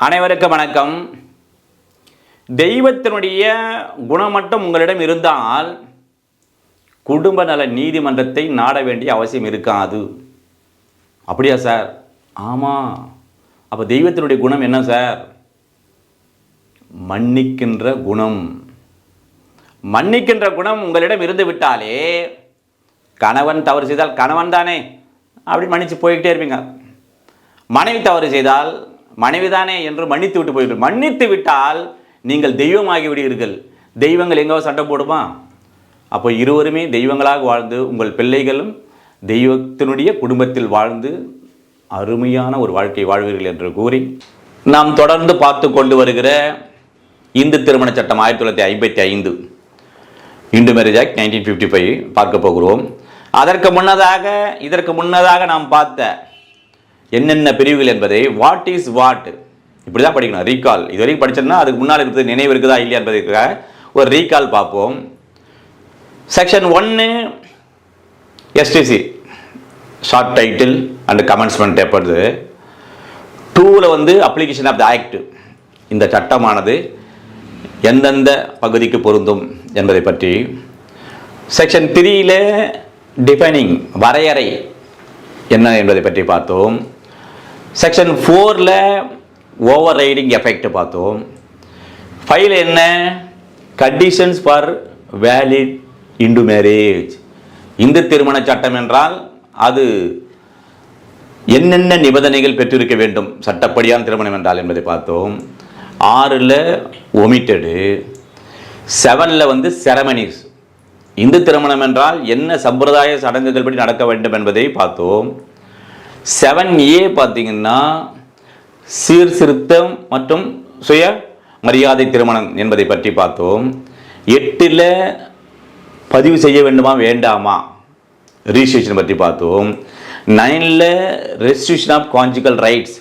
அனைவருக்கும் வணக்கம். தெய்வத்தினுடைய குணமட்டம் உங்களிடம் இருந்தால் குடும்ப நல நீதிமன்றத்தை நாட வேண்டிய அவசியம் இருக்காது. அப்படியா சார்? ஆமாம் அப்போ தெய்வத்தினுடைய குணம் என்ன சார்? மன்னிக்கின்ற குணம். மன்னிக்கின்ற குணம் உங்களிடம் இருந்து விட்டாலே கணவன் தவறு செய்தால் கணவன் தானே அப்படி மன்னித்து போய்கிட்டே இருப்பீங்க. மனைவி தவறு செய்தால் மனைவிதானே என்று மன்னித்து விட்டு போயிட்டு மன்னித்து விட்டால் நீங்கள் தெய்வமாகி விடுவீர்கள். தெய்வங்கள் எங்கோ சண்டை போடுமா? அப்போ இருவருமே தெய்வங்களாக வாழ்ந்து உங்கள் பிள்ளைகளும் தெய்வத்தினுடைய குடும்பத்தில் வாழ்ந்து அருமையான ஒரு வாழ்க்கை வாழ்வீர்கள் என்று கூறி நாம் தொடர்ந்து பார்த்து கொண்டு வருகிற இந்து திருமண சட்டம் ஆயிரத்தி தொள்ளாயிரத்தி ஐம்பத்தி ஐந்து. Hindu marriage act nineteen fifty five பார்க்க போகிறோம். அதற்கு முன்னதாக இதற்கு முன்னதாக நாம் பார்த்த என்னென்ன பிரிவுகள் என்பதை வாட் இஸ் வாட் இப்படி தான் படிக்கணும். ரீகால் இது வரைக்கும் படிச்சோம்னா அதுக்கு முன்னால் இருக்கிறது நினைவு இருக்குதா இல்லையா என்பதற்காக ஒரு ரீகால் பார்ப்போம். செக்ஷன் ஒன்று STC short title and commencement எப்பொழுது டூவில் வந்து அப்ளிகேஷன் ஆஃப் த ஆக்ட் இந்த சட்டமானது எந்தெந்த பகுதிக்கு பொருந்தும் என்பதை பற்றி. செக்ஷன் த்ரீயில் டிஃபைனிங் வரையறை என்ன என்பதை பற்றி பார்த்தோம். செக்ஷன் ஃபோரில் ஓவர் ரைடிங் எஃபெக்ட் பார்த்தோம். ஃபைல் என்ன? Conditions for valid Hindu marriage Hindu திருமண சட்டம் என்றால் அது என்னென்ன நிபந்தனைகள் பெற்றிருக்க வேண்டும்? சட்டப்படியான திருமணம் என்றால் என்பதை பார்த்தோம். ஆறில் ஒமிட்டடு செவனில் வந்து செரமனிஸ் இந்து திருமணம் என்றால் என்ன சம்பிரதாய சடங்குகள் படி நடக்க வேண்டும் என்பதை பார்த்தோம். செவன் ஏ பார்த்தீங்கன்னா சீர்திருத்தம் மற்றும் சுய மரியாதை திருமணம் என்பதை பற்றி பார்த்தோம். எட்டில் பதிவு செய்ய வேண்டுமா வேண்டாமா? ரிஜிஸ்ட்ரேஷன் பற்றி பார்த்தோம். நைனில் ரெஜிஸ்ட்ரேஷன் ஆஃப் கான்ஜிக்கல் ரைட்ஸ்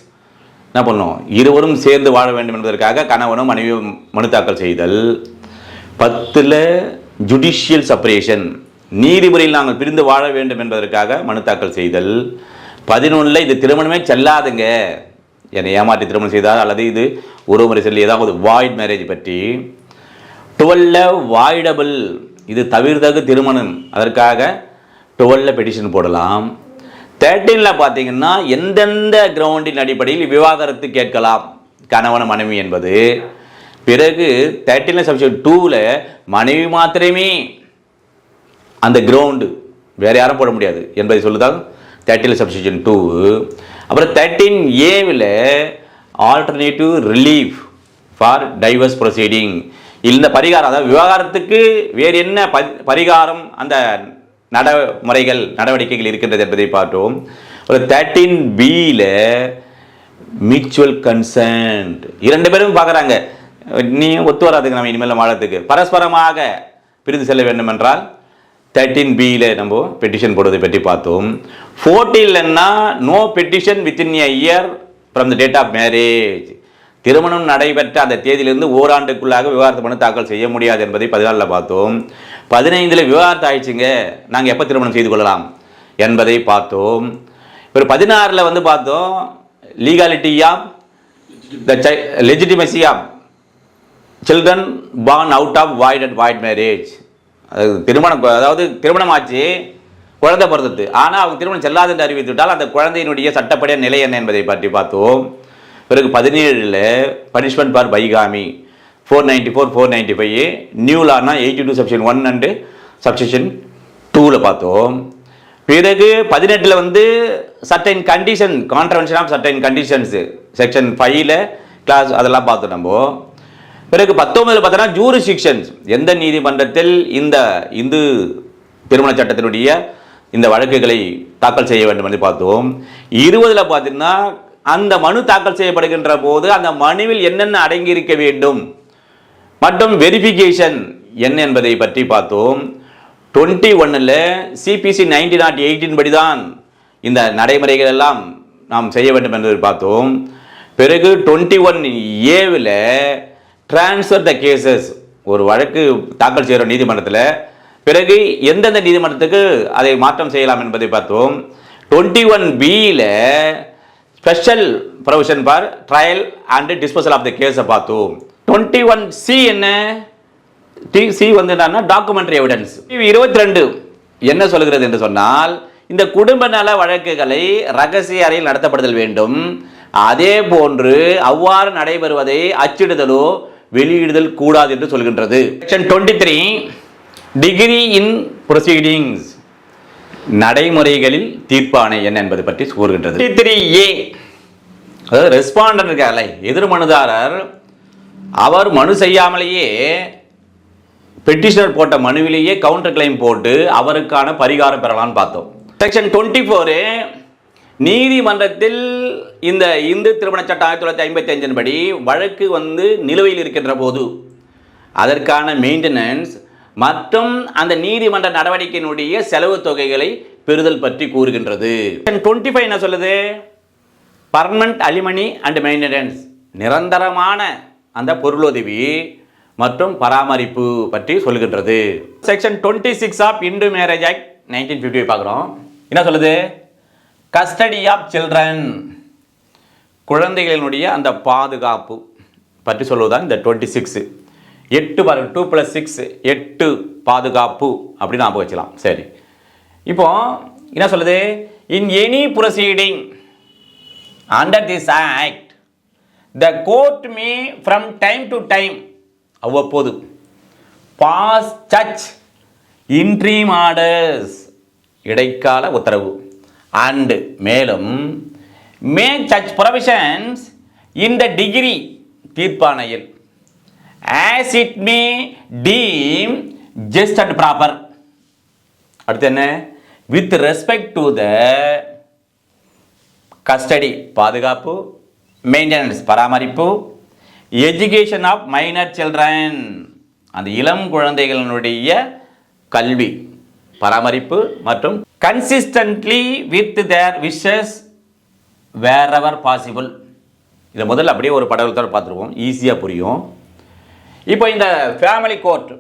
என்ன பண்ணோம்? இருவரும் சேர்ந்து வாழ வேண்டும் என்பதற்காக கணவனும் மனைவியும் மனு தாக்கல் செய்தல். பத்தில் ஜுடிஷியல் செப்பரேஷன் நீதிமுறையில் நாங்கள் பிரிந்து வாழ வேண்டும் என்பதற்காக மனு தாக்கல் செய்தல். பதினொன்றில் இது திருமணமே செல்லாதுங்க. என்னை ஏமாற்றி திருமணம் செய்தால் அல்லது இது உறவுமுறை செல்லி ஏதாவது வாய்ட் மேரேஜ் பற்றி. டுவெல்ல வாய்டபிள் இது தவிர்த்தகு திருமணம். அதற்காக டுவெல்ல பெட்டிஷன் போடலாம். தேர்ட்டீனில் பார்த்தீங்கன்னா எந்தெந்த கிரவுண்டின் அடிப்படையில் விவாகரத்து கேட்கலாம். கணவன் மனைவி என்பது. பிறகு தேர்ட்டீனில் சப்ஷன் டூவில் மனைவி மாத்திரமே அந்த கிரவுண்டு வேறு யாரும் போட முடியாது. என்பதை சொல்லுதான் தேர்ட்டில் சப்ஸ்டியூஷன் டூ அப்புறம் thirteen ஏவில் alternative relief for divorce proceeding இந்த பரிகாரம் அதாவது விவகாரத்துக்கு வேறு என்ன ப பரிகாரம் அந்த நடைமுறைகள் நடவடிக்கைகள் இருக்கின்றது என்பதை பார்த்தோம். ஒரு தேர்ட்டின் பியில் மியூச்சுவல் கன்சென்ட் இரண்டு பேரும் பார்க்குறாங்க. நீ ஒத்து வராதுங்க நம்ம இனிமேல் வாழறதுக்கு. பரஸ்பரமாக பிரிந்து செல்ல வேண்டும் என்றால் தேர்ட்டீன் பியில் நம்ம பெட்டிஷன் போடுவதை பற்றி பார்த்தோம். ஃபோர்டீன்லன்னா no petition within a year from the date of marriage திருமணம் நடைபெற்ற அந்த தேதியிலிருந்து ஓராண்டுக்குள்ளாக விவாகரத்து மனு தாக்கல் செய்ய முடியாது என்பதை பதினாலில் பார்த்தோம். பதினைந்தில் விவாகரத்து ஆயிடுச்சுங்க. நாங்கள் எப்போ திருமணம் செய்து கொள்ளலாம் என்பதை பார்த்தோம். ஒரு பதினாறில் வந்து பார்த்தோம். லீகாலிட்டியாம் the legitimacy children born out of void and void marriage அது திருமணம் அதாவது திருமணம் ஆச்சு குழந்தை பிறந்தது. ஆனால் அவங்க திருமணம் செல்லாது என்று அறிவித்துவிட்டால் அந்த குழந்தையினுடைய சட்டப்படியான நிலை என்ன என்பதை பற்றி பார்த்தோம் பிறகு பதினேழில் punishment for bigamy four ninety four four ninety five new Lana eighty two subsection one and subsection டூவில் பார்த்தோம் பிறகு பதினெட்டில் வந்து certain condition contravention of certain conditions section ஃபைவ்ல கிளாஸ் அதெல்லாம் பார்த்தோம் நம்ம. பிறகு பத்தொன்பதில் பார்த்தோன்னா ஜூரிஸ்டிக்ஷன்ஸ் எந்த நீதிமன்றத்தில் இந்த இந்து திருமண சட்டத்தினுடைய இந்த வழக்குகளை தாக்கல் செய்ய வேண்டும் என்று பார்த்தோம். இருபதில் பார்த்தீங்கன்னா அந்த மனு தாக்கல் செய்யப்படுகின்ற போது அந்த மனுவில் என்னென்ன அடங்கியிருக்க வேண்டும்? மற்றும் வெரிஃபிகேஷன் என்ன என்பதை பற்றி பார்த்தோம். டுவெண்ட்டி ஒன்னில் சிபிசி நைன்டி நாட் எயிட்டின் படி தான் இந்த நடைமுறைகள் எல்லாம் நாம் செய்ய வேண்டும் என்பதை பார்த்தோம். பிறகு டுவெண்ட்டி ஒன் ஏவில் ட்ரான்ஸ்ஃபர் த கேசஸ் ஒரு வழக்கு தாக்கல் செய்கிற நீதிமன்றத்தில் பிறகு எந்தெந்த நீதிமன்றத்துக்கு அதை மாற்றம் செய்யலாம் என்பதை பார்த்தோம். டுவெண்ட்டி ஒன் பியில் special provision for trial and disposal of the கேஸை பார்த்தோம். டுவெண்ட்டி ஒன் சி என்ன? டி சி வந்து என்னன்னா டாக்குமெண்ட்ரி எவிடன்ஸ் இருபத்தி ரெண்டு. என்ன சொல்கிறது என்று சொன்னால் இந்த குடும்ப நல வழக்குகளை ரகசிய அறையில் நடத்தப்படுதல் வேண்டும். அதே போன்று அவ்வாறு நடைபெறுவதை அச்சிடுதலோ வெளியிடுதல் கூடாது என்று சொல்கின்றது. Section twenty three decree in proceedings நடைமுறைகளில் தீர்ப்பாணை என்ன என்பது பற்றி கூறுகின்றது. த்ரீ ஏ அதாவது ரெஸ்பாண்டன்ட் இருக்கார்ல எதிர் மனுதாரர் அவர் மனு செய்யாமலேயே பெட்டிஷனர் போட்ட மனுவிலேயே கவுண்டர் கிளைம் போட்டு அவருக்கான பரிகாரம் பெறலாம்னு பார்த்தோம். செக்ஷன் டுவெண்ட்டி ஃபோரு நீதிமன்றத்தில் இந்த இந்து திருமண சட்டம் ஆயிரத்தி தொள்ளாயிரத்தி ஐம்பத்தி அஞ்சின் படி வழக்கு வந்து நிலுவையில் இருக்கின்ற போது அதற்கான மெயின்டெனன்ஸ் மற்றும் அந்த நீதிமன்ற நடவடிக்கையினுடைய செலவு தொகைகளை பெறுதல் பற்றி கூறுகின்றது. டுவெண்ட்டி ஃபைவ் என்ன சொல்லுது? பர்மனண்ட் அலிமனி அண்ட் மெயின்டெனன்ஸ் நிரந்தரமான அந்த பொருளுதவி மற்றும் பராமரிப்பு பற்றி சொல்கின்றது. Section twenty six of Hindu marriage act nineteen fifty பார்க்குறோம். என்ன சொல்லுது? Custody of children. குழந்தைகளினுடைய அந்த பாதுகாப்பு பற்றி சொல்வதுதான் இந்த டுவெண்ட்டி சிக்ஸு எட்டு பாருங்கள் டூ ப்ளஸ் சிக்ஸ் எட்டு பாதுகாப்பு அப்படின்னு ஞாபகம் வச்சுக்கலாம். சரி. இப்போ என்ன சொல்லுது? In any proceeding under this act the court may from time to time அவ்வப்போது பாஸ் சச் இன்ட்ரீம் ஆர்டர்ஸ் இடைக்கால உத்தரவு. அண்டு மேலும் make such provisions in the decree தீர்ப்பானையில் as it may deem just and proper அடுத்து என்ன? With respect to the custody பாதுகாப்பு maintenance பராமரிப்பு education of minor children அந்த இளம் குழந்தைகளினுடைய கல்வி பராமரிப்பு மற்றும் consistently with their wishes wherever possible இதை முதல்ல அப்படியே ஒரு படலத்தோட பார்த்துருவோம். ஈஸியாக புரியும். இப்போ இந்த ஃபேமிலி கோர்ட்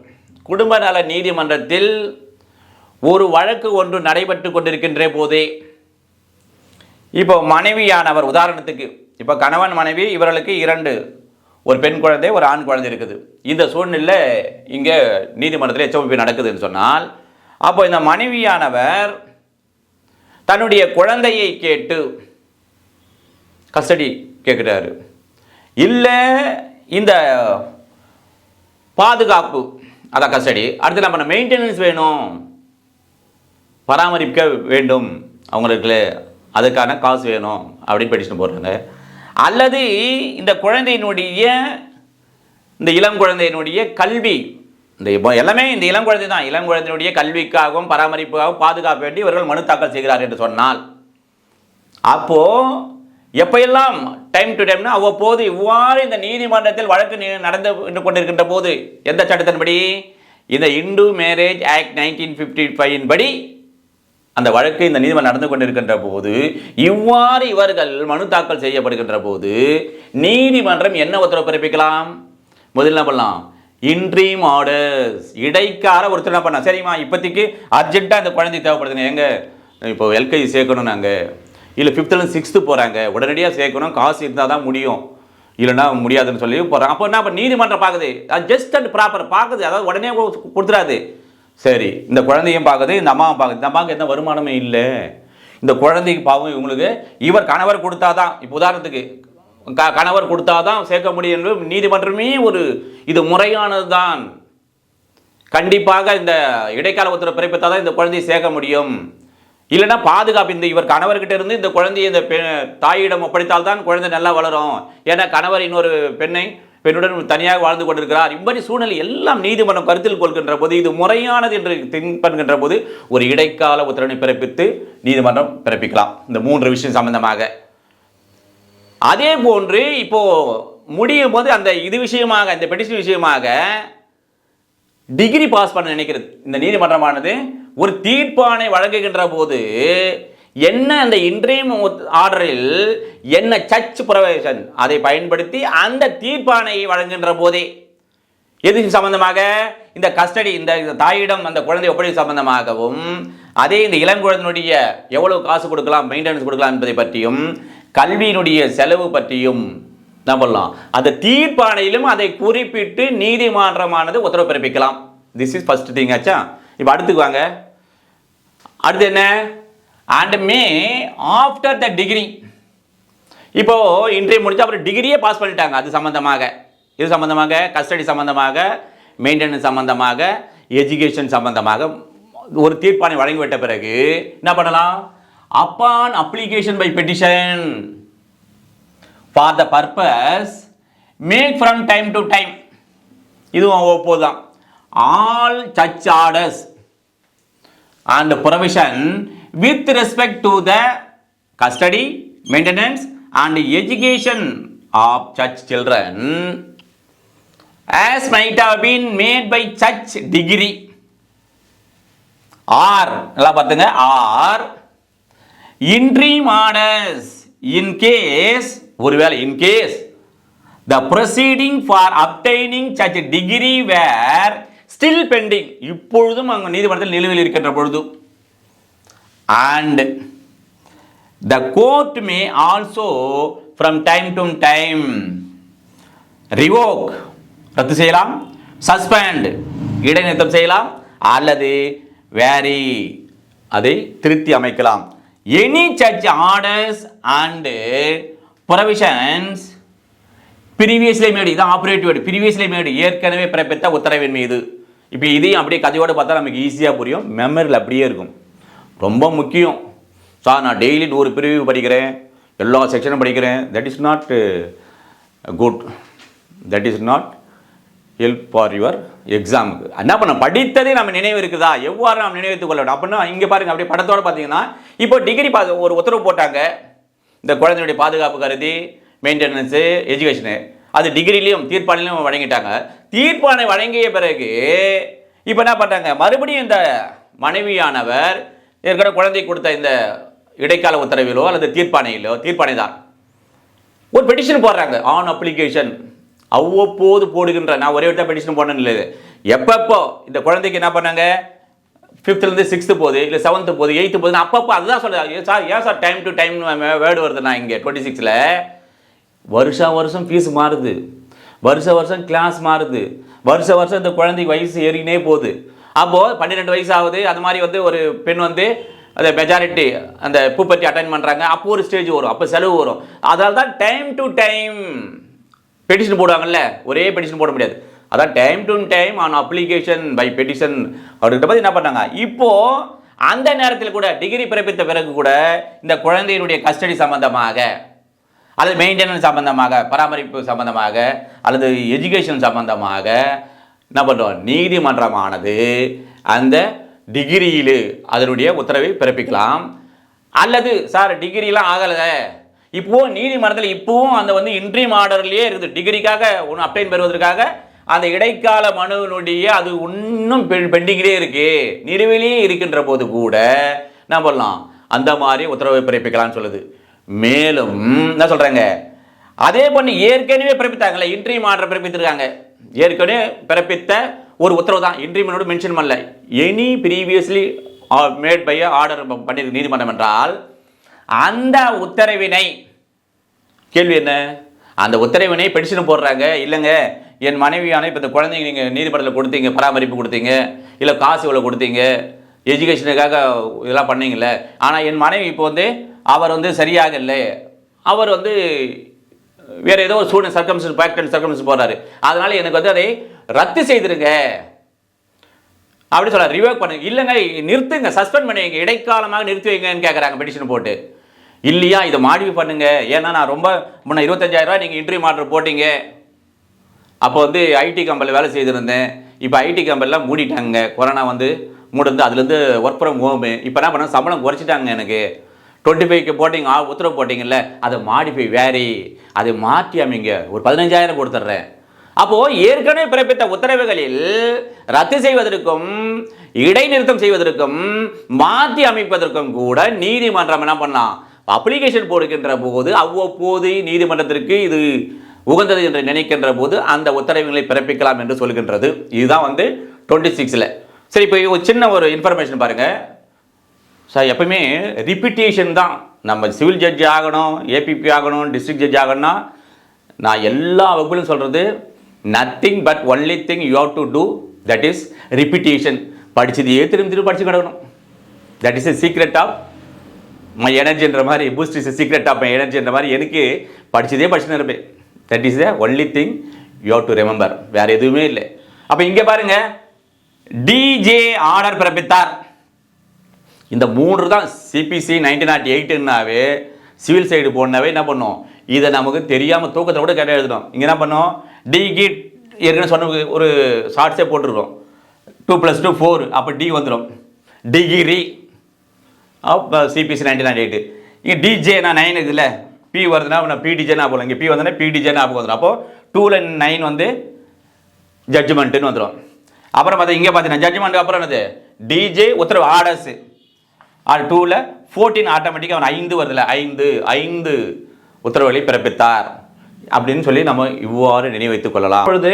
குடும்ப நல நீதிமன்றத்தில் ஒரு வழக்கு ஒன்று நடைபெற்று கொண்டிருக்கின்ற போதே இப்போ மனைவியானவர் உதாரணத்துக்கு இப்போ கணவன் மனைவி இவர்களுக்கு இரண்டு ஒரு பெண் குழந்தை ஒரு ஆண் குழந்தை இருக்குது. இந்த சூழ்நிலை இங்கே நீதிமன்றத்தில் எச்சமிப்பு நடக்குதுன்னு சொன்னால் அப்போ இந்த மனைவியானவர் தன்னுடைய குழந்தையை கேட்டு கஸ்டடி கேட்குறாரு இல்லை இந்த பாதுகாப்பு அதான் கஸ்டடி அடுத்து நம்ம மெயின்டெனன்ஸ் வேணும். பராமரிக்க வேண்டும். அவங்களுக்கு அதுக்கான காசு வேணும் அப்படின்னு பெட்டிஷன் போடுறாங்க. அல்லது இந்த குழந்தையினுடைய இந்த இளம் குழந்தையினுடைய கல்வி இந்த இப்போ எல்லாமே இந்த இளம் குழந்தை தான். இளம் குழந்தையினுடைய கல்விக்காகவும் பராமரிப்புக்காகவும் பாதுகாப்பு வேண்டி இவர்கள் மனு தாக்கல் செய்கிறார் என்று சொன்னால் அப்போது எப்பையெல்லாம் டைம் டு டைம்னா அவ்வப்போது இவ்வாறு இந்த நீதிமன்றத்தில் வழக்கு நடந்து கொண்டிருக்கின்ற போது எந்த சட்டத்தின்படி? இந்த Hindu marriage act nineteen fifty five படி அந்த வழக்கு இந்த நீதிமன்றம் நடந்து கொண்டிருக்கின்ற போது இவ்வாறு இவர்கள் மனு தாக்கல் செய்யப்படுகின்ற போது நீதிமன்றம் என்ன உத்தரவு பிறப்பிக்கலாம்? முதல்ல என்ன பண்ணலாம் இன்ட்ரீம் ஆர்டர்ஸ் இடைக்கால ஒருத்தர் என்ன பண்ணலாம் சரிம்மா இப்போதைக்கு அர்ஜென்ட்டாக அந்த குழந்தை தேவைப்படுதுங்க எங்க? இப்போ எல்கேஜி சேர்க்கணும் நாங்கள் இல்லை ஃபிஃப்த்துலேருந்து சிக்ஸ்த்து போகிறாங்க உடனடியாக சேர்க்கணும். காசு இருந்தால் தான் முடியும். இல்லைன்னா முடியாதுன்னு சொல்லி போகிறாங்க அப்போ என்ன இப்போ நீதிமன்றம் பார்க்குது. அது ஜஸ்ட் அண்ட் ப்ராப்பர் பார்க்குது. அதாவது உடனே கொடுத்துடாது சரி இந்த குழந்தையும் பார்க்குது இந்த அம்மாவும் பார்க்குது. இந்த அம்மாவுக்கு எந்த வருமானமே இல்லை. இந்த குழந்தைக்கு பாவம் இவங்களுக்கு. இவர் கணவர் கொடுத்தாதான் இப்போ உதாரணத்துக்கு க கணவர் கொடுத்தாதான் சேர்க்க முடியும் என்று நீதிமன்றமே ஒரு இது முறையானது தான் கண்டிப்பாக இந்த இடைக்கால உத்தரவு பிறப்பித்தால் தான் இந்த குழந்தையை சேர்க்க முடியும். இல்லைன்னா பாதுகாப்பு இந்த இவர் கணவர்கிட்ட இருந்து இந்த குழந்தையை இந்த பெ தாயிடம் ஒப்படைத்தால் தான் குழந்தை நல்லா வளரும். ஏன்னா கணவர் இன்னொரு பெண்ணை பெண்ணுடன் தனியாக வாழ்ந்து கொண்டிருக்கிறார். இப்படி சூழ்நிலை எல்லாம் நீதிமன்றம் கருத்தில் கொள்கின்ற போது இது முறையானது என்று தின்பண்கின்ற போது ஒரு இடைக்கால உத்தரவினை பிறப்பித்து நீதிமன்றம் பிறப்பிக்கலாம். இந்த மூன்று விஷயம் சம்பந்தமாக. அதே போன்று இப்போ முடியும் போது அந்த இது விஷயமாக இந்த பெட்டிஷன் விஷயமாக டிகிரி பாஸ் பண்ண நினைக்கிறது. இந்த நீதிமன்றமானது ஒரு தீர்ப்பானை வழங்குகின்ற போது என்ன அந்த இன்றையும் ஆர்டரில் என்ன சர்ச் ப்ரொவேஷன் அதை பயன்படுத்தி அந்த தீர்ப்பானையை வழங்குகின்ற போதே எது சம்பந்தமாக? இந்த கஸ்டடி இந்த இந்த தாயிடம் அந்த குழந்தை ஒப்படை சம்பந்தமாகவும் அதே இந்த இளங்குழந்தனுடைய எவ்வளவு காசு கொடுக்கலாம் மெயின்டெனன்ஸ் கொடுக்கலாம் என்பதை பற்றியும் கல்வியினுடைய செலவு பற்றியும் என்ன பண்ணலாம் அந்த தீர்ப்பாணையிலும் அதை குறிப்பிட்டு நீதிமன்றமானது உத்தரவு பிறப்பிக்கலாம். திஸ் இஸ் ஃபர்ஸ்ட் திங் ஆச்சா? இப்போ அடுத்துக்கு வாங்க. அடுத்து என்ன? And may after the decree இப்போ இன்றைய முடிஞ்சு அப்புறம் டிகிரியே பாஸ் பண்ணிட்டாங்க. அது சம்பந்தமாக. இது சம்பந்தமாக? கஸ்டடி சம்பந்தமாக? மெயின்டெனன்ஸ் சம்பந்தமாக? எஜுகேஷன் சம்பந்தமாக? ஒரு தீர்ப்பாணை வழங்கிவிட்ட பிறகு என்ன பண்ணலாம்? Upon application by petition for the purpose make from time to time இதுவும் ஓப்போ தான் all such orders and provision with respect to the custody maintenance and education of search children as might have been made by search degree R நல்லா பார்த்துங்க R இன்ட்ரிமானஸ் in case ஒருவேளை in case the proceeding for obtaining such degree where still bending இப்பொழுதும் அங்கே நீதிமன்றத்தில் நிலுவையில் இருக்கின்ற பொழுது and the court May also from time to time revoke ரத்து செய்யலாம் சஸ்பெண்ட் இடைநிறுத்தம் செய்யலாம் அல்லது வேரி அதை திருத்தி அமைக்கலாம் any search orders and provisions previously made இதான் ஆப்ரேட்டிவ் வேர்டு ப்ரீவியஸ்லி மேடு ஏற்கனவே பிறப்பித்த உத்தரவின் மீது இப்போ இதையும் அப்படியே கதையோடு பார்த்தா நமக்கு ஈஸியாக புரியும். மெமரியில் அப்படியே இருக்கும். ரொம்ப முக்கியம். சார் நான் டெய்லி ஒரு பிரிவு படிக்கிறேன். எல்லா செக்ஷனும் படிக்கிறேன். That is not good that is not help for your எக்ஸாமுக்கு என்ன பண்ண படித்ததே நம்ம நினைவு இருக்குதா? எவ்வாறு நாம் நினைவுத்துக் கொள்ள வேண்டும்? அப்படின்னா இங்கே பாருங்க அப்படியே படத்தோட பார்த்தீங்கன்னா இப்போ டிகிரி பா ஒரு உத்தரவு போட்டாங்க. இந்த குழந்தையுடைய பாதுகாப்பு கருதி மெயின்டெனன்ஸு எஜுகேஷனு அது டிகிரிலையும் தீர்ப்பாணையிலும் வழங்கிட்டாங்க. தீர்ப்பானை வழங்கிய பிறகு இப்போ என்ன பண்ணுறாங்க மறுபடியும் இந்த மனைவியானவர் ஏற்கனவே குழந்தை கொடுத்த இந்த இடைக்கால உத்தரவிலோ அல்லது தீர்ப்பானையிலோ தீர்ப்பானை தான் ஒரு பெட்டிஷன் போடுறாங்க ஆன் அப்ளிகேஷன் அவ்வப்போது போடுகின்ற நான் ஒரே விட்டா பெடிஷன் போடணும் இல்லை எப்பப்போ இந்த குழந்தைக்கு என்ன பண்ணாங்க? ஃபிஃப்த்லேருந்து சிக்ஸ்த்து போகுது இல்லை செவன்த்து போகுது எயித்து போகுது அப்பப்போ அதுதான் சொல்லுறாங்க சார் ஏன் sir time to time word வருது நான் இங்கே டுவெண்ட்டி சிக்ஸில் வருஷம் வருஷம் ஃபீஸ் மாறுது. வருஷ வருஷம் கிளாஸ் மாறுது. வருஷ வருஷம் இந்த குழந்தைக்கு வயசு ஏறினே போகுது. அப்போது பன்னிரெண்டு வயசு ஆகுது அது மாதிரி வந்து ஒரு பெண் வந்து அந்த மெஜாரிட்டி அந்த பூப்பட்டி அட்டன் பண்ணுறாங்க அப்போ ஒரு ஸ்டேஜ் வரும். அப்போ செலவு வரும். அதனால தான் டைம் டு டைம் பெட்டிஷன் போடுவாங்கல்ல ஒரே பெட்டிஷன் போட முடியாது. அதான் time to time on application by petition அப்படின்ற பற்றி என்ன பண்ணாங்க இப்போது அந்த நேரத்தில் கூட டிகிரி பிறப்பித்த பிறகு கூட இந்த குழந்தையினுடைய கஸ்டடி சம்பந்தமாக அல்லது மெயின்டெனன்ஸ் சம்பந்தமாக பராமரிப்பு சம்பந்தமாக அல்லது எஜுகேஷன் சம்பந்தமாக என்ன பண்ணுறோம் நீதிமன்றமானது அந்த டிகிரியில் அதனுடைய உத்தரவை பிறப்பிக்கலாம். அல்லது சார் டிகிரிலாம் ஆகலை. இப்போவும் நீதிமன்றத்தில் இப்போவும் அந்த வந்து இன்ட்ரீம் ஆர்டர்லேயே இருக்குது. டிகிரிக்காக ஒன்று அப்ளைன் பெறுவதற்காக அந்த இடைக்கால மனுவினுடைய அது இன்னும் பெண்டிங்கிலே இருக்கு. நிறுவிலேயே இருக்கின்ற போது கூட என்ன பண்ணலாம்? அந்த மாதிரி உத்தரவை பிறப்பிக்கலாம்னு சொல்லுது. மேலும் என்ன சொல்கிறாங்க அதே பண்ணி ஏற்கனவே பிறப்பித்தாங்கல்ல இன்ட்ரீம் ஆர்டர் பிறப்பித்திருக்காங்க. ஏற்கனவே பிறப்பித்த ஒரு உத்தரவு தான். இன்ட்ரீமனோடு மென்ஷன் பண்ணல. Any previously made by order பண்ணியிருக்கு நீதிமன்றம் என்றால் அந்த உத்தரவினை. கேள்வி என்ன? அந்த உத்தரவினை பெடிஷன் போடுறாங்க. இல்லைங்க என் மனைவியான இப்போ இந்த குழந்தைங்க நீங்கள் நீதிமன்றத்தில் கொடுத்தீங்க பராமரிப்பு கொடுத்தீங்க இல்லை காசு இவ்வளோ கொடுத்தீங்க எஜுகேஷனுக்காக இதெல்லாம் பண்ணீங்கல்ல. ஆனால் என் மனைவி இப்போ வந்து அவர் வந்து சரியாக இல்லை. அவர் வந்து வேறு ஏதோ ஒரு சூழ்நிலை சர்க்கம்ஸ் பேக்டரி சர்க்கம்சன் போடுறாரு. அதனால் எனக்கு வந்து அதை ரத்து செய்திருங்க. அப்படி சொல்ல ரிவோக் பண்ணுங்க இல்லைங்க நிறுத்துங்க. சஸ்பெண்ட் பண்ணுவீங்க இடைக்காலமாக நிறுத்தி வைங்கன்னு கேட்குறாங்க பெட்டிஷன் போட்டு. இல்லையா இதை மாடிஃபை பண்ணுங்க. ஏன்னா நான் ரொம்ப முன்ன இருபத்தஞ்சாயிரம் ரூபாய் நீங்கள் இன்டர்வியூ ஆர்டர் போட்டீங்க. அப்போ வந்து ஐடி கம்பெனியில் வேலை செய்திருந்தேன். இப்போ ஐடி கம்பெனிலாம் மூடிட்டாங்க. கொரோனா வந்து மூடிருந்து அதுலேருந்து ஒர்க் ஃப்ரம் ஹோமு இப்போ என்ன பண்ண சம்பளம் குறைச்சிட்டாங்க எனக்கு. டுவெண்ட்டி ஃபைவ்க்கு போட்டிங்க உத்தரவு போட்டிங்கல்ல. அதை மாடிஃபை வேரி அதை மாற்றி அமைங்க. ஒரு பதினஞ்சாயிரம் கொடுத்துட்றேன். அப்போது ஏற்கனவே பிறப்பித்த உத்தரவுகளில் ரத்து செய்வதற்கும் இடைநிறுத்தம் செய்வதற்கும் மாற்றி அமைப்பதற்கும் கூட நீதிமன்றம் என்ன பண்ணலாம் அப்ளிகேஷன் போடுகின்ற போது அவ்வப்போது நீதிமன்றத்திற்கு இது உகந்தது என்று நினைக்கின்ற போது அந்த உத்தரவுகளை பிறப்பிக்கலாம் என்று சொல்கின்றது. இதுதான் வந்து டுவெண்ட்டி சிக்ஸில் சரி இப்போ ஒரு சின்ன ஒரு இன்ஃபர்மேஷன் பாருங்கள் சார் எப்பவுமே ரிப்பிட்டேஷன் தான். நம்ம சிவில் ஜட்ஜ் ஆகணும் ஏபிபி ஆகணும் டிஸ்ட்ரிக்ட் ஜட்ஜ் ஆகணும்னா நான் எல்லா வகுப்பிலும் சொல்கிறது nothing but only thing you have to do that is repetition படிச்சதையே திரும்பி திரும்பி படித்து கிடக்கணும்? That is a secret of my எனர்ஜின்ற மாதிரி boost is secret of my எனர்ஜின்ற மாதிரி எனக்கு படிச்சதே படிச்சுன்னு இருப்பேன். That is the only thing you have to remember வேறு எதுவுமே இல்லை. அப்போ இங்கே பாருங்கள் டிஜே ஆர்டர் பிறப்பித்தார். இந்த மூன்று தான் சிபிசி நைன்டீன் நாட் எயிட்டுன்னாவே சிவில் சைடு போனாவே என்ன பண்ணோம்? இதை நமக்கு தெரியாமல் தூக்கத்தை கூட கேட்ட எழுதணும் இங்கே என்ன பண்ணோம்? டிகி ஏற்கனவே சொன்ன ஒரு ஷார்ட்ஸே போட்டிருக்கோம். டூ ப்ளஸ் டூ ஃபோர் அப்போ டி வந்துடும் டிகிரி அப்போ சிபிசி நைன்டி நாட் எயிட்டு இங்கே நான் நைன் இருக்குல்ல பி வருதுன்னா நான் பிடிஜேனா போகலாம் இங்கே பி வந்தோன்னா பிடிஜே நான் வந்துடும் அப்போது டூவில் நைன் வந்து ஜட்ஜ்மெண்ட்டுன்னு வந்துடும் அப்புறம் பார்த்தா இங்கே பார்த்தீங்கன்னா ஜட்ஜ்மெண்ட்டுக்கு அப்புறம் என்னது? டிஜே உத்தரவு ஆர்டர்ஸு ஆர் டூவில் ஃபோர்டீன் ஆட்டோமேட்டிக்காக அவன் ஐந்து வருதில்ல? ஐந்து ஐந்து உத்தரவுகளை பிறப்பித்தார். அப்படின்னு சொல்லி நம்ம இவ்வாறு நினைவு வைத்துக் கொள்ளலாம். அப்பொழுது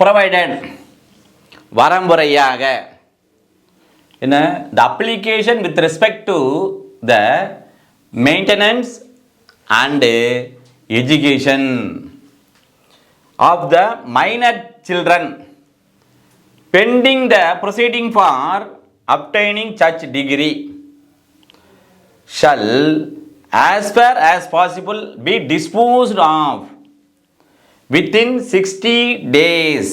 ப்ரொவைடன் வரம்புறையாக என்ன? The application with respect to the maintenance and education of the minor children pending the proceeding for obtaining search decree shall as far as possible be disposed of within 60 days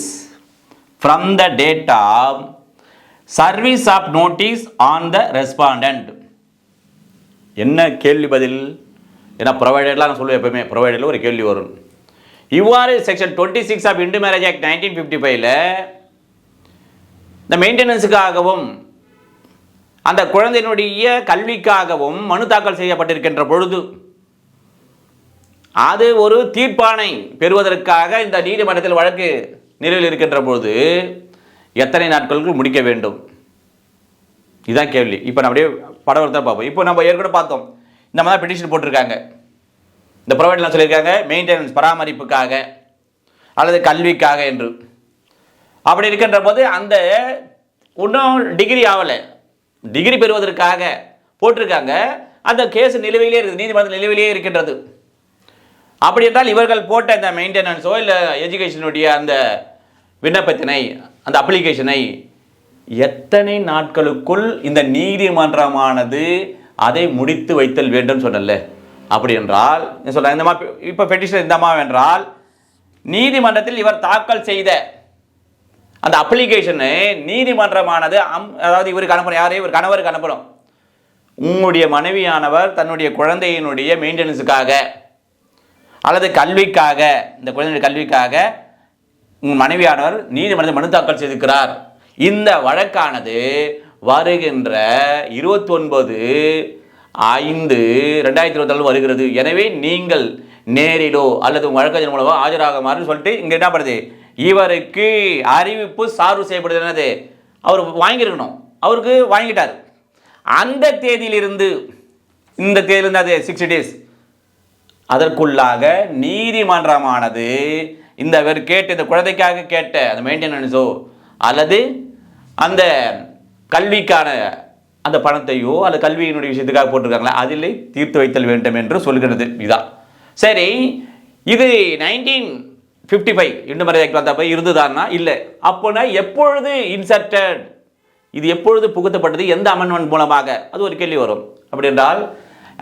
from the date of service of notice on the respondent. என்ன கேள்வி பதில்? ஏன்னா ப்ரொவைடர்லாம் நான் சொல்லுவேன் எப்பவுமே ப்ரொவைடரில் ஒரு கேள்வி வரும். இவ்வாறு section twenty six of Hindu marriage act nineteen fifty ஃபைவ்ல இந்த மெயின்டெனன்ஸுக்காகவும் அந்த குழந்தையினுடைய கல்விக்காகவும் மனு தாக்கல் செய்யப்பட்டிருக்கின்ற பொழுது அது ஒரு தீர்ப்பானை பெறுவதற்காக இந்த நீதிமன்றத்தில் வழக்கு நிலையில் இருக்கின்ற பொழுது எத்தனை நாட்களுக்கு முடிக்க வேண்டும்? இதுதான் கேள்வி. இப்போ நம்ம அப்படியே படவர்த்தான் பார்ப்போம். இப்போ நம்ம ஏற்கனவே பார்த்தோம். இந்த மாதிரி பெட்டிஷன் போட்டிருக்காங்க. இந்த ப்ரொவைடர்லாம் சொல்லியிருக்காங்க மெயின்டெனன்ஸ் பராமரிப்புக்காக அல்லது கல்விக்காக என்று. அப்படி இருக்கின்ற போது அந்த இன்னும் டிகிரி ஆகலை. டிகிரி பெறுவதற்காக போட்டிருக்காங்க. அந்த கேஸ் நிலுவையிலே இருக்குது. நீதிமன்ற நிலுவையிலே இருக்கின்றது. அப்படி என்றால் இவர்கள் போட்ட இந்த மெயின்டெனன்ஸோ இல்லை எஜுகேஷனுடைய அந்த விண்ணப்பத்தினை அந்த அப்ளிகேஷனை எத்தனை நாட்களுக்குள் இந்த நீதிமன்றமானது அதை முடித்து வைத்தல் வேண்டும் சொன்னல அப்படி என்றால் என்ன இந்த மாதிரி இப்போ பெட்டிஷன் இந்தமா என்றால் நீதிமன்றத்தில் இவர் தாக்கல் செய்த அந்த அப்ளிகேஷனு நீதிமன்றமானது அம் அதாவது இவருக்கு அனுப்பணும். யாரையும் இவர் கணவருக்கு அனுப்பணும். உங்களுடைய மனைவியானவர் தன்னுடைய குழந்தையினுடைய மெயின்டெனன்ஸுக்காக அல்லது கல்விக்காக இந்த குழந்தையுடைய கல்விக்காக உங்கள் மனைவியானவர் நீதிமன்றத்தில் மனு தாக்கல் செய்திருக்கிறார். இந்த வழக்கானது வருகின்ற இருபத்தொன்பது ஐந்து ரெண்டாயிரத்தி இருபத்தாலு வருகிறது. எனவே நீங்கள் நேரிலோ அல்லது உங்கள் வழக்கறிஞர் மூலமோ ஆஜராகுமாறு சொல்லிட்டு இங்கே என்ன பண்ணுது? இவருக்கு அறிவிப்பு சார்பு செய்யப்படுது என்னது? அவர் வாங்கியிருக்கணும். அவருக்கு வாங்கிட்டார். அந்த தேதியிலிருந்து இந்த தேதியிலிருந்து அது சிக்ஸ்டி டேஸ் அதற்குள்ளாக நீதிமன்றமானது இந்த அவர் கேட்ட இந்த குழந்தைக்காக கேட்ட அந்த மெயின்டெனன்ஸோ அல்லது அந்த கல்விக்கான அந்த பணத்தையோ அல்லது கல்வியினுடைய விஷயத்துக்காக போட்டிருக்காங்களா அதில் தீர்த்து வைத்தல் வேண்டும் என்று சொல்கிறது இதான் சரி இது நைன்டீன் ஃபிஃப்டி ஃபைவ் இண்டு மரியாதைக்கு வந்தப்ப இருந்துதான்னா இல்லை. அப்போனா எப்பொழுது இன்சர்டட் இது எப்பொழுது புகுத்தப்பட்டது? எந்த அமெண்ட்மெண்ட் மூலமாக? அது ஒரு கேள்வி வரும். அப்படி என்றால்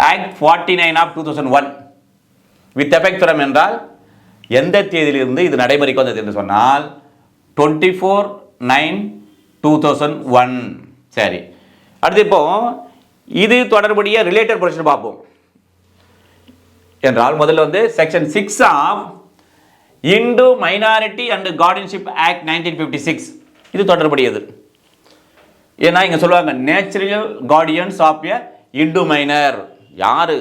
act forty nine of two thousand one with effect from என்றால் எந்த தேதியிலிருந்து இது நடைமுறைக்கு வந்தது என்று சொன்னால் twenty four nine two thousand one சரி. அடுத்து இப்போ இது தொடர்புடைய ரிலேட்டட் ப்ரொவிஷன் பார்ப்போம். என்றால் முதல்ல வந்து section six of Hindu minority and guardianship act nineteen fifty six இது தொடர்புடையது. ஏன்னா இங்கே சொல்லுவாங்க natural guardians of a Hindu minor யார்?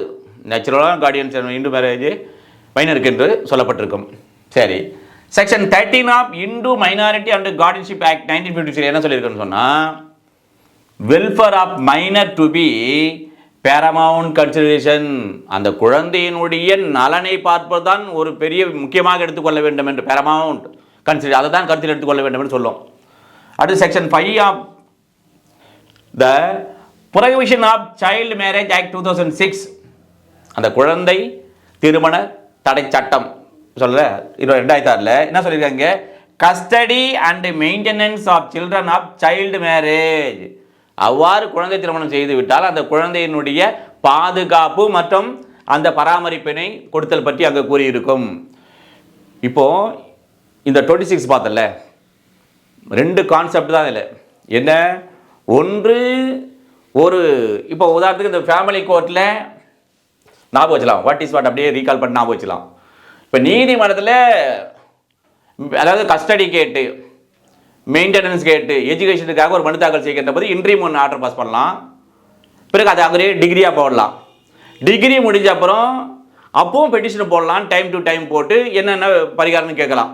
நேச்சுரலாக கார்டியன்ஸ் இந்து மேரேஜ் மைனருக்கு என்று சொல்லப்பட்டிருக்கும். சரி. Section thirteen of Hindu minority and guardianship act nineteen fifty six என்ன சொல்லியிருக்குன்னு சொன்னால் welfare of minor to be paramount consideration அந்த குழந்தையினுடைய நலனை பார்ப்பதுதான் ஒரு பெரிய முக்கியமாக எடுத்துக்கொள்ள வேண்டும் என்று பேரமவுண்ட் கன்சிடர் அதை தான் கருத்தில் எடுத்துக்கொள்ள வேண்டும் என்று சொல்லும். அடுத்து section five of the prohibition of child marriage act two thousand six அந்த குழந்தை திருமண தடை சட்டம். சொல்ல இருபது ரெண்டாயிரத்தி ஆறில் என்ன சொல்லியிருக்காங்க? Custody and maintenance of children of child marriage அவ்வாறு குழந்தை திருமணம் செய்துவிட்டால் அந்த குழந்தையினுடைய பாதுகாப்பு மற்றும் அந்த பராமரிப்பினை கொடுத்தல் பற்றி அங்கே கூறியிருக்கும். இப்போது இந்த டுவெண்ட்டி சிக்ஸ் பார்த்தல ரெண்டு கான்செப்ட் தான் இதில். என்ன? ஒன்று ஒரு இப்போ உதாரணத்துக்கு இந்த ஃபேமிலி கோர்ட்டில் ஞாபகம் வச்சலாம் வாட் இஸ் வாட் அப்படியே ரீகால் பண்ணி ஞாபகம் வச்சலாம் இப்போ நீதிமன்றத்தில் அதாவது கஸ்டடி கேட்டு மெயின்டெனன்ஸ் கேட்டு எஜுகேஷனுக்காக ஒரு மனு தாக்கல் செய்கின்ற போது இன்ட்ரீம் ஒன்று ஆர்டர் பாஸ் பண்ணலாம். பிறகு அதை அங்கே டிகிரியாக போடலாம். டிகிரி முடிஞ்ச அப்புறம் அப்பவும் பெட்டிஷன் போடலாம் டைம் டு டைம் போட்டு என்னென்ன பரிகாரம்னு கேட்கலாம்.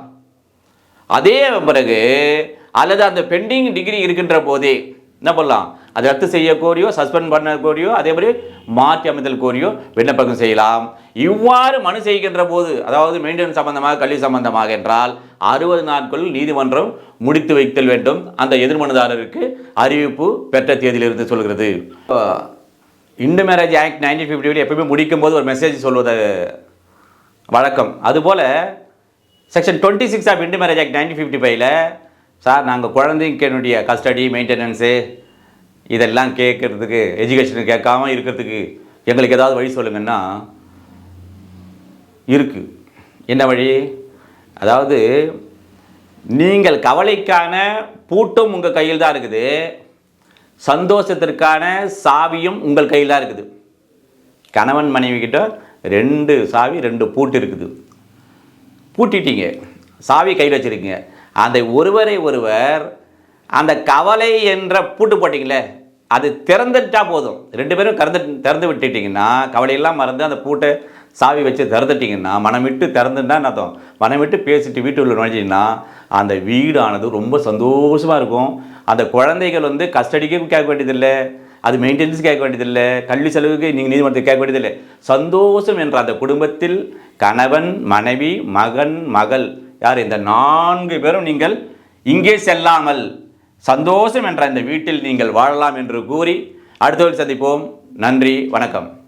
அதே பிறகு அல்லது அந்த பெண்டிங் டிகிரி இருக்கின்ற போதே என்ன பண்ணலாம்? அதை ரத்து செய்ய கோரியோ சஸ்பெண்ட் பண்ண கோரியோ அதே மாதிரி மாற்றி அமைத்தல் கோரியோ விண்ணப்பம் செய்யலாம். இவ்வாறு மனு செய்கின்ற போது அதாவது மெயின்டெனன்ஸ் சம்பந்தமாக கல்வி சம்பந்தமாக என்றால் அறுபது நாட்கள் நீதிமன்றம் முடித்து வைத்தல் வேண்டும். அந்த எதிர்மனுதாரருக்கு அறிவிப்பு பெற்ற தேதியிலிருந்து சொல்கிறது. Hindu marriage act nineteen fifty எப்பயுமே முடிக்கும் போது ஒரு மெசேஜ் சொல்வது வழக்கம். அதுபோல் section twenty six of Hindu marriage act nineteen fifty ஃபைவ்ல சார் நாங்கள் குழந்தைங்களுடைய கஸ்டடி மெயின்டெனன்ஸு இதெல்லாம் கேட்குறதுக்கு எஜுகேஷன் கேட்காம இருக்கிறதுக்கு எங்களுக்கு ஏதாவது வழி சொல்லுங்கன்னா இருக்குது என்ன வழி? அதாவது நீங்கள் கவலைக்கான பூட்டும் உங்கள் கையில் தான் இருக்குது. சந்தோஷத்திற்கான சாவியும் உங்கள் கையில் தான் இருக்குது. கணவன் மனைவி கிட்ட ரெண்டு சாவி ரெண்டு பூட்டு இருக்குது. பூட்டிட்டீங்க. சாவி கையில் வச்சுருக்கீங்க. அந்த ஒருவரை ஒருவர் அந்த கவலை என்ற பூட்டு போட்டிங்களே அது திறந்துட்டா போதும். ரெண்டு பேரும் கறந்து திறந்து விட்டுட்டிங்கன்னா கவலையெல்லாம் மறந்து அந்த பூட்டை சாவி வச்சு திறந்துட்டிங்கன்னா மனமிட்டு திறந்துன்னா திறந்துட்டா என்ன அர்த்தம்? மனமிட்டு பேசிட்டு வீட்டுக்குள்ள நுழைஞ்சிங்கன்னா அந்த வீடானது ரொம்ப சந்தோஷமாக இருக்கும். அந்த குழந்தைகள் வந்து கஸ்டடிக்கே கேட்க வேண்டியதில்லை. அது மெயின்டெனன்ஸ் கேட்க வேண்டியதில்லை. கல்வி செலவுக்கு நீங்கள் நீதிமன்றத்தை கேட்க வேண்டியதில்லை. சந்தோஷம் என்ற அந்த குடும்பத்தில் கணவன் மனைவி மகன் மகள் யார்? இந்த நான்கு பேரும் நீங்கள் இங்கே செல்லாமல் சந்தோஷம் என்ற இந்த வீட்டில் நீங்கள் வாழலாம் என்று கூறி அடுத்த சந்திப்போம். நன்றி வணக்கம்.